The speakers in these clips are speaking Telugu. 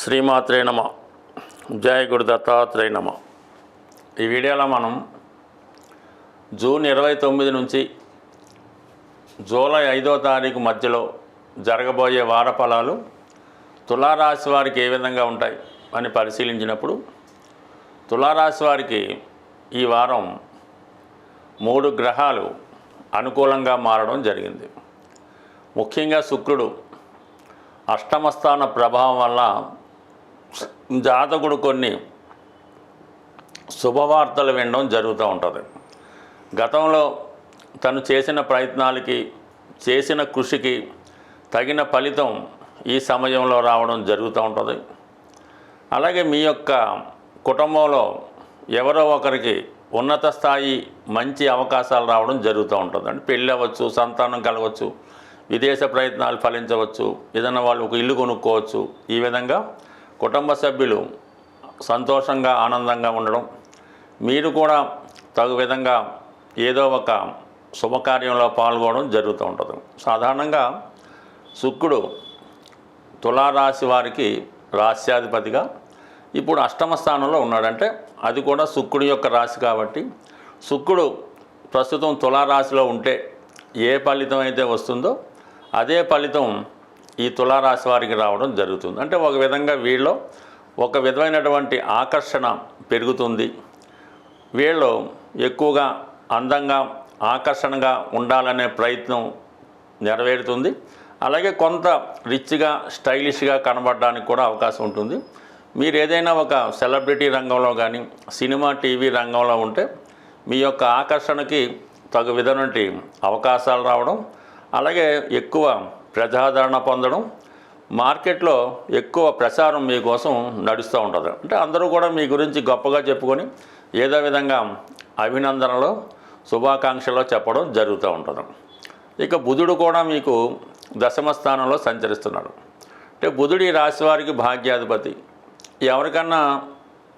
శ్రీమాత్రే నమ. జయ గురు దత్తాత్రేయ నమ. ఈ వీడియోలో మనం జూన్ ఇరవై తొమ్మిది నుంచి జూలై ఐదో తారీఖు మధ్యలో జరగబోయే వార ఫలాలు తులారాశి వారికి ఏ విధంగా ఉంటాయి అని పరిశీలించినప్పుడు తులారాశి వారికి ఈ వారం మూడు గ్రహాలు అనుకూలంగా మారడం జరిగింది. ముఖ్యంగా శుక్రుడు అష్టమస్థాన ప్రభావం వల్ల జాతకుడు కొన్ని శుభవార్తలు వినడం జరుగుతూ ఉంటుంది. గతంలో తను చేసిన ప్రయత్నాలకి చేసిన కృషికి తగిన ఫలితం ఈ సమయంలో రావడం జరుగుతూ ఉంటుంది. అలాగే మీ యొక్క కుటుంబంలో ఎవరో ఒకరికి ఉన్నత స్థాయి మంచి అవకాశాలు రావడం జరుగుతూ ఉంటుంది. అంటే పెళ్ళి అవ్వచ్చు సంతానం కలవచ్చు విదేశ ప్రయత్నాలు ఫలించవచ్చు ఏదైనా వాళ్ళు ఒక ఇల్లు కొనుక్కోవచ్చు ఈ విధంగా కుటుంబ సభ్యులు సంతోషంగా ఆనందంగా ఉండడం మీరు కూడా తగు విధంగా ఏదో ఒక శుభకార్యంలో పాల్గొనడం జరుగుతూ ఉంటుంది. సాధారణంగా శుక్రుడు తులారాశి వారికి రాశ్యాధిపతిగా ఇప్పుడు అష్టమ స్థానంలో ఉన్నాడంటే అది కూడా శుక్రుడి యొక్క రాశి కాబట్టి శుక్రుడు ప్రస్తుతం తులారాశిలో ఉంటే ఏ ఫలితం అయితే వస్తుందో అదే ఫలితం ఈ తులారాశి వారికి రావడం జరుగుతుంది. అంటే ఒక విధంగా వీళ్ళు ఒక విధమైనటువంటి ఆకర్షణ పెరుగుతుంది. వీళ్ళు ఎక్కువగా అందంగా ఆకర్షణగా ఉండాలనే ప్రయత్నం నెరవేరుతుంది. అలాగే కొంత రిచ్గా స్టైలిష్గా కనబడడానికి కూడా అవకాశం ఉంటుంది. మీరు ఏదైనా ఒక సెలబ్రిటీ రంగంలో కానీ సినిమా టీవీ రంగంలో ఉంటే మీ యొక్క ఆకర్షణకి తగు విధమైన అవకాశాలు రావడం. అలాగే ఎక్కువ ప్రజాదరణ పొందడం మార్కెట్లో ఎక్కువ ప్రచారం మీకోసం నడుస్తూ ఉంటుంది. అంటే అందరూ కూడా మీ గురించి గొప్పగా చెప్పుకొని ఏదో విధంగా అభినందనలో శుభాకాంక్షలో చెప్పడం జరుగుతూ ఉంటుంది. ఇక బుధుడు కూడా మీకు దశమ స్థానంలో సంచరిస్తున్నాడు. అంటే బుధుడు ఈ రాశి వారికి భాగ్యాధిపతి. ఎవరికన్నా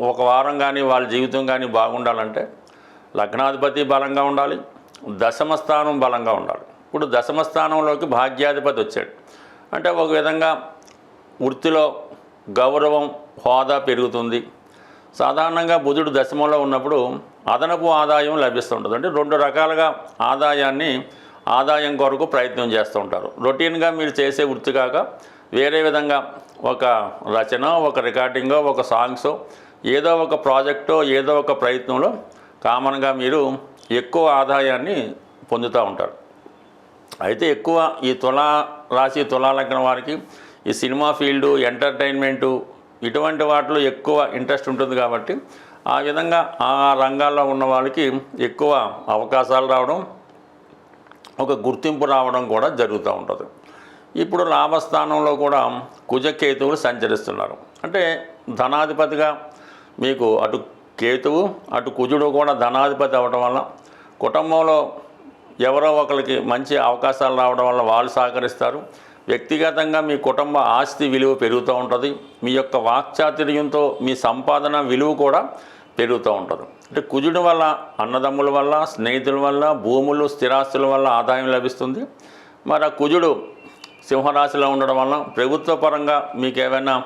ఒక వారం కానీ వాళ్ళ జీవితం కానీ బాగుండాలంటే లగ్నాధిపతి బలంగా ఉండాలి దశమ స్థానం బలంగా ఉండాలి. ఇప్పుడు దశమ స్థానంలోకి భాగ్యాధిపతి వచ్చాడు. అంటే ఒక విధంగా వృత్తిలో గౌరవం హోదా పెరుగుతుంది. సాధారణంగా బుధుడు దశమంలో ఉన్నప్పుడు అదనపు ఆదాయం లభిస్తుంటుంది. అంటే రెండు రకాలుగా ఆదాయాన్ని ఆదాయం కొరకు ప్రయత్నం చేస్తూ ఉంటారు. రొటీన్గా మీరు చేసే వృత్తి కాక వేరే విధంగా ఒక రచన ఒక రికార్డింగో ఒక సాంగ్సో ఏదో ఒక ప్రాజెక్టో ఏదో ఒక ప్రయత్నంలో కామన్గా మీరు ఎక్కువ ఆదాయాన్ని పొందుతూ ఉంటారు. అయితే ఎక్కువ ఈ తులా రాశి తులా లగ్నం వారికి ఈ సినిమా ఫీల్డు ఎంటర్టైన్మెంటు ఇటువంటి వాటిలో ఎక్కువ ఇంట్రెస్ట్ ఉంటుంది కాబట్టి ఆ విధంగా ఆ రంగాల్లో ఉన్న వాళ్ళకి ఎక్కువ అవకాశాలు రావడం ఒక గుర్తింపు రావడం కూడా జరుగుతూ ఉంటుంది. ఇప్పుడు లాభస్థానంలో కూడా కుజకేతువులు సంచరిస్తున్నారు. అంటే ధనాధిపతిగా మీకు అటు కేతువు అటు కుజుడు కూడా ధనాధిపతి అవ్వడం వల్ల కుటుంబంలో ఎవరో ఒకరికి మంచి అవకాశాలు రావడం వల్ల వాళ్ళు సహకరిస్తారు. వ్యక్తిగతంగా మీ కుటుంబ ఆస్తి విలువ పెరుగుతూ ఉంటుంది. మీ యొక్క వాక్చాతుర్యంతో మీ సంపాదన విలువ కూడా పెరుగుతూ ఉంటుంది. అంటే కుజుడి వల్ల అన్నదమ్ముల వల్ల స్నేహితుల వల్ల భూములు స్థిరాస్తుల వల్ల ఆదాయం లభిస్తుంది. మరి ఆ కుజుడు సింహరాశిలో ఉండడం వల్ల ప్రభుత్వ పరంగా మీకు ఏమైనా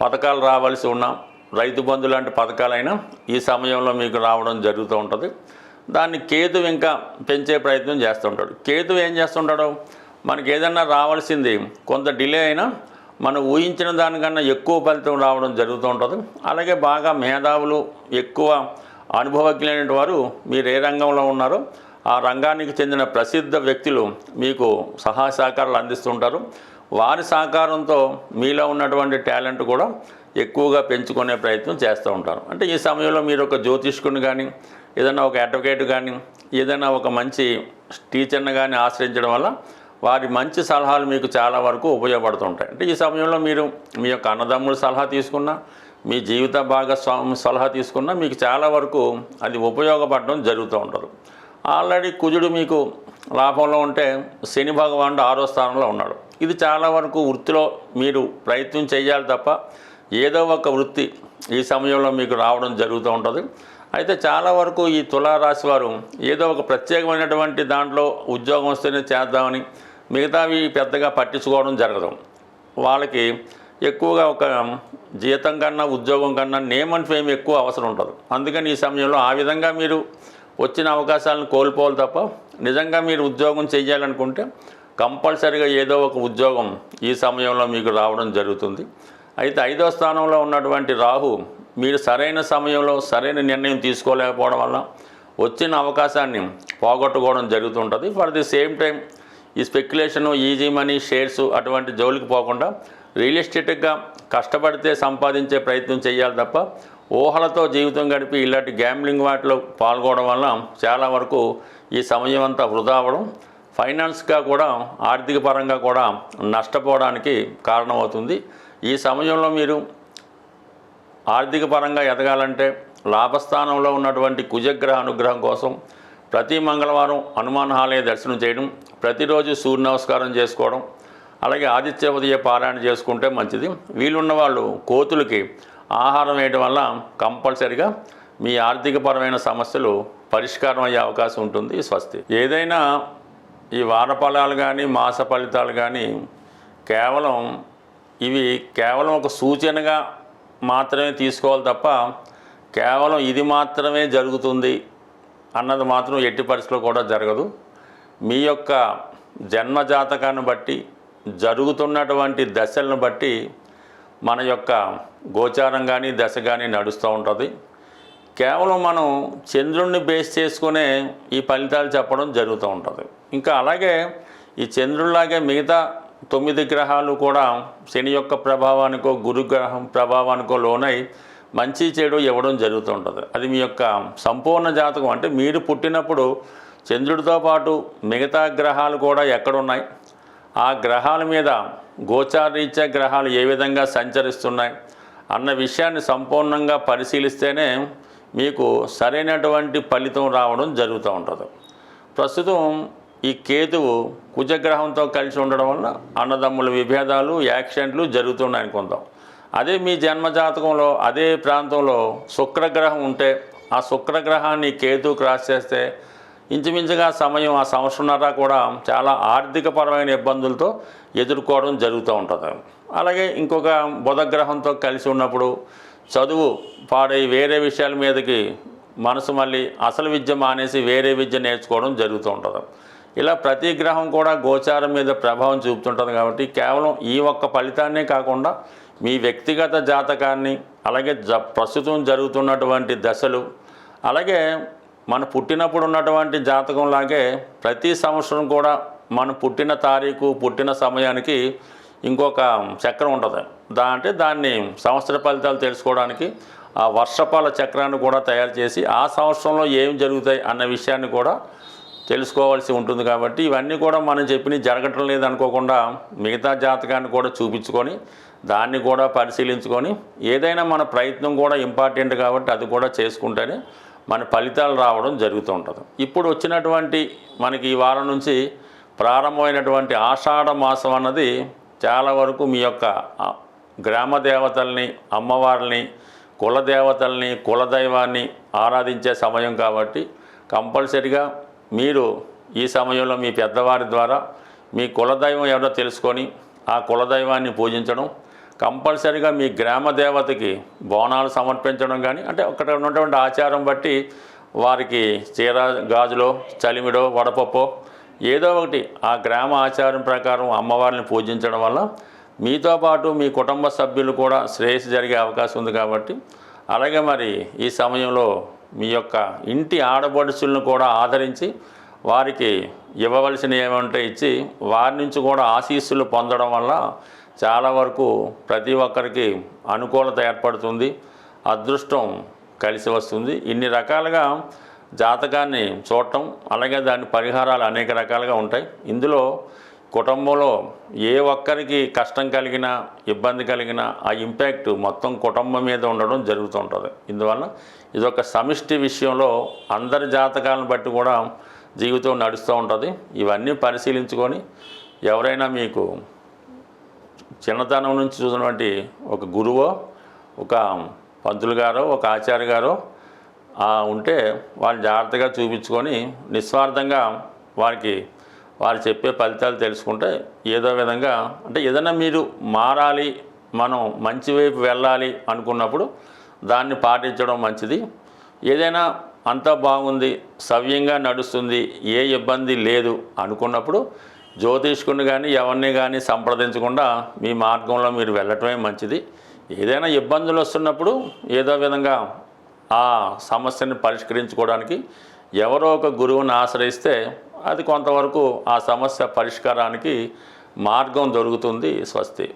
పథకాలు రావాల్సి ఉన్నా రైతు బంధు లాంటి పథకాలైనా ఈ సమయంలో మీకు రావడం జరుగుతూ ఉంటుంది. దాన్ని కేతు ఇంకా పెంచే ప్రయత్నం చేస్తూ ఉంటాడు కేతు ఏం చేస్తుంటాడు? మనకి ఏదైనా రావాల్సింది కొంత డిలే అయినా మనం ఊహించిన దానికన్నా ఎక్కువ ఫలితం రావడం జరుగుతూ ఉంటుంది. అలాగే బాగా మేధావులు ఎక్కువ అనుభవజ్ఞులైన వారు మీరు ఏ రంగంలో ఉన్నారో ఆ రంగానికి చెందిన ప్రసిద్ధ వ్యక్తులు మీకు సహాయ సహకారాలు అందిస్తుంటారు. వారి సహకారంతో మీలో ఉన్నటువంటి టాలెంట్ కూడా ఎక్కువగా పెంచుకునే ప్రయత్నం చేస్తూ ఉంటారు. అంటే ఈ సమయంలో మీరు ఒక జ్యోతిష్కుని కానీ ఏదైనా ఒక అడ్వకేట్ కానీ ఏదైనా ఒక మంచి టీచర్ని కానీ ఆశ్రయించడం వల్ల వారి మంచి సలహాలు మీకు చాలా వరకు ఉపయోగపడుతుంటాయి. అంటే ఈ సమయంలో మీరు మీ యొక్క అన్నదమ్ముల సలహా తీసుకున్నా మీ జీవిత భాగస్వామి సలహా తీసుకున్నా మీకు చాలా వరకు అది ఉపయోగపడడం జరుగుతూ ఉంటుంది ఆల్రెడీ కుజుడు మీకు లాభంలో ఉంటే శని భగవానుడు ఆరో స్థానంలో ఉన్నాడు. ఇది చాలా వరకు వృత్తిలో మీరు ప్రయత్నం చేయాలి తప్ప ఏదో ఒక వృత్తి ఈ సమయంలో మీకు రావడం జరుగుతూ ఉంటుంది. అయితే చాలా వరకు ఈ తులారాశి వారు ఏదో ఒక ప్రత్యేకమైనటువంటి దాంట్లో ఉద్యోగం వస్తేనే చేద్దామని మిగతావి పెద్దగా పట్టించుకోవడం జరగదు. వాళ్ళకి ఎక్కువగా ఒక జీతం కన్నా ఉద్యోగం కన్నా నేమ్ అండ్ ఫేమ్ ఎక్కువ అవసరం ఉంటుంది అందుకని ఈ సమయంలో ఆ విధంగా మీరు వచ్చిన అవకాశాలను కోల్పోవాలి తప్ప నిజంగా మీరు ఉద్యోగం చేయాలనుకుంటే కంపల్సరిగా ఏదో ఒక ఉద్యోగం ఈ సమయంలో మీకు రావడం జరుగుతుంది. అయితే ఐదో స్థానంలో ఉన్నటువంటి రాహు మీరు సరైన సమయంలో సరైన నిర్ణయం తీసుకోలేకపోవడం వల్ల వచ్చిన అవకాశాన్ని పోగొట్టుకోవడం జరుగుతుంటుంది. ఫర్ ది సేమ్ టైం ఈ స్పెక్యులేషను ఈజీ మనీ షేర్స్ అటువంటి జోలికి పోకుండా రియల్ ఎస్టేట్గా కష్టపడితే సంపాదించే ప్రయత్నం చేయాలి తప్ప ఊహలతో జీవితం గడిపి ఇలాంటి గ్యాంబ్లింగ్ వాటిలో పాల్గొనడం వల్ల చాలా వరకు ఈ సమయం అంతా వృధా అవ్వడం ఫైనాన్స్గా కూడా ఆర్థిక పరంగా కూడా నష్టపోవడానికి కారణమవుతుంది. ఈ సమయంలో మీరు ఆర్థిక పరంగా ఎదగాలంటే లాభస్థానంలో ఉన్నటువంటి కుజగ్రహ అనుగ్రహం కోసం ప్రతి మంగళవారం హనుమాన్ ఆలయ దర్శనం చేయడం ప్రతిరోజు సూర్య నమస్కారం చేసుకోవడం అలాగే ఆదిత్య ఉదయ పారాయణ చేసుకుంటే మంచిది. వీలున్న వాళ్ళు కోతులకి ఆహారం వేయడం వల్ల కంపల్సరిగా మీ ఆర్థికపరమైన సమస్యలు పరిష్కారం అయ్యే అవకాశం ఉంటుంది స్వస్తి. ఏదైనా ఈ వార ఫలాలు కానీ మాస ఫలితాలు కానీ కేవలం ఇవి కేవలం ఒక సూచనగా మాత్రమే తీసుకోవాలి తప్ప కేవలం ఇది మాత్రమే జరుగుతుంది అన్నది మాత్రం ఎట్టి పరిస్థితిలో కూడా జరగదు. మీ యొక్క జన్మ జాతకాన్ని బట్టి జరుగుతున్నటువంటి దశలను బట్టి మన యొక్క గోచారం కానీ దశ కానీ నడుస్తూ ఉంటుంది. కేవలం మనం చంద్రుణ్ణి బేస్ చేసుకునే ఈ ఫలితాలు చెప్పడం జరుగుతూ ఉంటుంది. ఇంకా అలాగే ఈ చంద్రుడిలాగే మిగతా తొమ్మిది గ్రహాలు కూడా శని యొక్క ప్రభావానికో గురుగ్రహం ప్రభావానికో లోనై మంచి చెడు ఇవ్వడం జరుగుతూ ఉంటుంది. అది మీ యొక్క సంపూర్ణ జాతకం. అంటే మీరు పుట్టినప్పుడు చంద్రుడితో పాటు మిగతా గ్రహాలు కూడా ఎక్కడున్నాయి? ఆ గ్రహాల మీద గోచారీత్యా గ్రహాలు ఏ విధంగా సంచరిస్తున్నాయి? అన్న విషయాన్ని సంపూర్ణంగా పరిశీలిస్తేనే మీకు సరైనటువంటి ఫలితం రావడం జరుగుతూ ఉంటుంది. ప్రస్తుతం ఈ కేతువు కుజగ్రహంతో కలిసి ఉండడం వల్ల అన్నదమ్ముల విభేదాలు యాక్సిడెంట్లు జరుగుతున్నాయి అనుకుందాం అదే మీ జన్మజాతకంలో అదే ప్రాంతంలో శుక్రగ్రహం ఉంటే ఆ శుక్రగ్రహాన్ని కేతు క్రాస్ చేస్తే ఇంచుమించుగా సమయం ఆ సంవత్సరంన్నర కూడా చాలా ఆర్థికపరమైన ఇబ్బందులతో ఎదుర్కోవడం జరుగుతూ ఉంటుంది. అలాగే ఇంకొక బుధగ్రహంతో కలిసి ఉన్నప్పుడు చదువు పాడై వేరే విషయాల మీదకి మనసు మళ్ళీ అసలు విద్య మానేసి వేరే విద్య నేర్చుకోవడం జరుగుతూ ఉంటుంది. ఇలా ప్రతి గ్రహం కూడా గోచారం మీద ప్రభావం చూపుతుంటుంది కాబట్టి కేవలం ఈ ఒక్క ఫలితాన్నే కాకుండా మీ వ్యక్తిగత జాతకాన్ని అలాగే జ ప్రస్తుతం జరుగుతున్నటువంటి దశలు అలాగే మన పుట్టినప్పుడు ఉన్నటువంటి జాతకంలాగే ప్రతి సంవత్సరం కూడా మన పుట్టిన తారీఖు పుట్టిన సమయానికి ఇంకొక చక్రం ఉంటుంది. దా అంటే దాన్ని సంవత్సర ఫలితాలు తెలుసుకోవడానికి ఆ వర్షపాల చక్రాన్ని కూడా తయారు చేసి ఆ సంవత్సరంలో ఏం జరుగుతాయి అన్న విషయాన్ని కూడా తెలుసుకోవాల్సి ఉంటుంది కాబట్టి ఇవన్నీ కూడా మనం చెప్పినవి జరగటం లేదనుకోకుండా మిగతా జాతకాన్ని కూడా చూపించుకొని దాన్ని కూడా పరిశీలించుకొని ఏదైనా మన ప్రయత్నం కూడా ఇంపార్టెంట్ కాబట్టి అది కూడా చేసుకుంటేనే మన ఫలితాలు రావడం జరుగుతూ ఉంటుంది. ఇప్పుడు వచ్చినటువంటి మనకి ఈ వారం నుంచి ప్రారంభమైనటువంటి ఆషాఢ మాసం అన్నది చాలా వరకు మీ యొక్క గ్రామ దేవతల్ని అమ్మవారిని కుల దేవతల్ని కులదైవాన్ని ఆరాధించే సమయం కాబట్టి కంపల్సరిగా మీరు ఈ సమయంలో మీ పెద్దవారి ద్వారా మీ కులదైవం ఎవరో తెలుసుకొని ఆ కులదైవాన్ని పూజించడం కంపల్సరిగా మీ గ్రామ దేవతకి బోనాలు సమర్పించడం కానీ అంటే అక్కడ ఉన్నటువంటి ఆచారం బట్టి వారికి చీర గాజులో చలిమిడో వడపప్పో ఏదో ఒకటి ఆ గ్రామ ఆచారం ప్రకారం అమ్మవారిని పూజించడం వల్ల మీతో పాటు మీ కుటుంబ సభ్యులు కూడా శ్రేయస్సు జరిగే అవకాశం ఉంది కాబట్టి అలాగే మరి ఈ సమయంలో మీ యొక్క ఇంటి ఆడపడుచులను కూడా ఆదరించి వారికి ఇవ్వవలసిన ఏమంటే ఇచ్చి వారి నుంచి కూడా ఆశీస్సులు పొందడం వల్ల చాలా వరకు ప్రతి ఒక్కరికి అనుకూలత ఏర్పడుతుంది అదృష్టం కలిసి వస్తుంది. ఇన్ని రకాలుగా జాతకాన్ని చూడటం అలాగే దాని పరిహారాలు అనేక రకాలుగా ఉంటాయి. ఇందులో కుటుంబంలో ఏ ఒక్కరికి కష్టం కలిగినా ఇబ్బంది కలిగినా ఆ ఇంపాక్ట్ మొత్తం కుటుంబం మీద ఉండడం జరుగుతూ ఉంటుంది. ఇందువల్ల ఇదొక సమిష్టి విషయంలో అందరి జాతకాలను బట్టి కూడా జీవితం నడుస్తూ ఉంటుంది. ఇవన్నీ పరిశీలించుకొని ఎవరైనా మీకు చిన్నతనం నుంచి చూసినటువంటి ఒక గురువో ఒక పంతులు గారో ఒక ఆచార్య గారో ఉంటే వాళ్ళు జాగ్రత్తగా చూపించుకొని నిస్వార్థంగా వారికి వారు చెప్పే ఫలితాలు తెలుసుకుంటే ఏదో విధంగా అంటే ఏదైనా మీరు మారాలి మనం మంచి వైపు వెళ్ళాలి అనుకున్నప్పుడు దాన్ని పాటించడం మంచిది. ఏదైనా అంతా బాగుంది సవ్యంగా నడుస్తుంది ఏ ఇబ్బంది లేదు అనుకున్నప్పుడు జ్యోతిష్కుని కానీ ఎవరిని కానీ సంప్రదించకుండా మీ మార్గంలో మీరు వెళ్ళటమే మంచిది. ఏదైనా ఇబ్బందులు వస్తున్నప్పుడు ఏదో విధంగా ఆ సమస్యని పరిష్కరించుకోవడానికి ఎవరో ఒక గురువుని ఆశ్రయిస్తే అది కొంతవరకు ఆ సమస్య పరిష్కారానికి మార్గం దొరుకుతుంది స్వస్తి.